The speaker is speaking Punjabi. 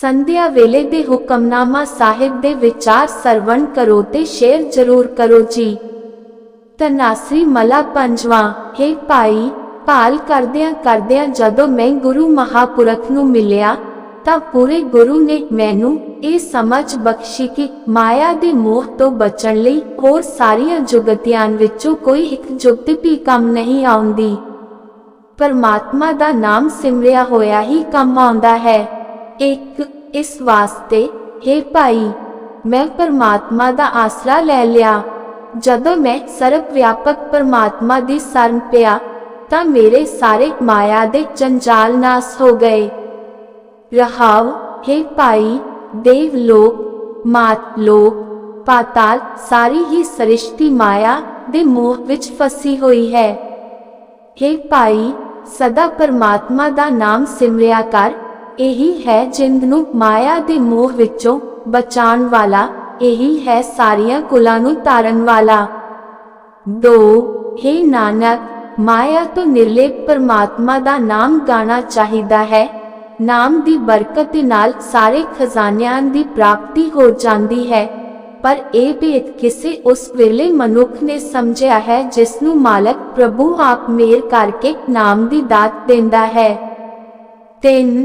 ਸੰਧਿਆ ਵੇਲੇ ਦੇ ਹੁਕਮਨਾਮਾ ਸਾਹਿਬ ਦੇ ਵਿਚਾਰ ਸਰਵਣ ਕਰੋ ਤੇ ਸ਼ੇਅਰ ਜ਼ਰੂਰ ਕਰੋ ਜੀ। ਤਨਾਸਰੀ ਮਲਾ ਪੰਜਵਾਂ, ਹੈ ਭਾਈ, ਭਾਲ ਕਰਦਿਆਂ ਕਰਦਿਆਂ ਜਦੋਂ ਮੈਂ ਗੁਰੂ ਮਹਾਪੁਰਖ ਨੂੰ ਮਿਲਿਆ, ਤਾਂ ਪੂਰੇ ਗੁਰੂ ਨੇ ਮੈਨੂੰ ਇਹ ਸਮਝ ਬਖਸ਼ੀ ਕਿ ਮਾਇਆ ਦੇ ਮੋਹ ਤੋਂ ਬਚਣ ਲਈ ਹੋਰ ਸਾਰੀਆਂ ਜੁਗਤੀਆਂ ਵਿੱਚੋਂ ਕੋਈ ਇੱਕ ਜੁਗਤ ਵੀ ਕੰਮ ਨਹੀਂ ਆਉਂਦੀ। ਪਰਮਾਤਮਾ ਦਾ ਨਾਮ ਸਿਮਰਿਆ ਹੋਇਆ ਹੀ ਕੰਮ ਆਉਂਦਾ ਹੈ। ਇੱਕ ਇਸ ਵਾਸਤੇ हे ਭਾਈ ਮੈਂ ਪਰਮਾਤਮਾ ਦਾ ਆਸਰਾ ਲੈ ਲਿਆ ਜਦੋਂ ਮੈਂ ਸਰਬ ਵਿਆਪਕ ਪਰਮਾਤਮਾ ਦੀ ਸ਼ਰਨ ਪਿਆ ਤਾਂ ਮੇਰੇ ਸਾਰੇ ਮਾਇਆ ਦੇ ਜੰਜਾਲ ਨਾਸ ਹੋ ਗਏ ਰਹਾਉ हे ਭਾਈ ਦੇਵ ਲੋਕ ਮਾਤ ਲੋਕ ਪਾਤਾਲ ਸਾਰੀ ਹੀ ਸ੍ਰਿਸ਼ਟੀ ਮਾਇਆ ਦੇ ਮੋਹ ਵਿੱਚ ਫਸੀ ਹੋਈ ਹੈ हे ਭਾਈ ਸਦਾ ਪਰਮਾਤਮਾ ਦਾ ਨਾਮ ਸਿਮਰਿਆ ਕਰ ਇਹੀ ਹੈ ਜਿੰਦ ਨੂੰ ਮਾਇਆ ਦੇ ਮੋਹ ਵਿੱਚੋਂ ਬਚਾਉਣ ਵਾਲਾ, ਇਹੀ ਹੈ ਸਾਰੀਆਂ ਕੁਲਾਂ ਨੂੰ ਤਾਰਨ ਵਾਲਾ। 2 हे ਨਾਨਕ, ਮਾਇਆ ਤੋਂ ਨਿਰਲੇਪ ਪਰਮਾਤਮਾ ਦਾ ਨਾਮ ਗਾਣਾ ਚਾਹੀਦਾ ਹੈ। ਨਾਮ ਦੀ ਬਰਕਤ ਦੇ ਨਾਲ ਸਾਰੇ ਖਜ਼ਾਨਿਆਂ ਦੀ ਪ੍ਰਾਪਤੀ ਹੋ ਜਾਂਦੀ ਹੈ। ਪਰ ਇਹ ਭੇਦ ਕਿਸੇ ਉਸ ਵੇਲੇ ਮਨੁੱਖ ਨੇ ਸਮਝਿਆ ਹੈ ਜਿਸ ਨੂੰ ਮਾਲਕ ਪ੍ਰਭੂ ਆਪ ਮੇਰ ਕਰਕੇ ਨਾਮ ਦੀ ਦਾਤ ਦਿੰਦਾ ਹੈ। ਤਿੰਨ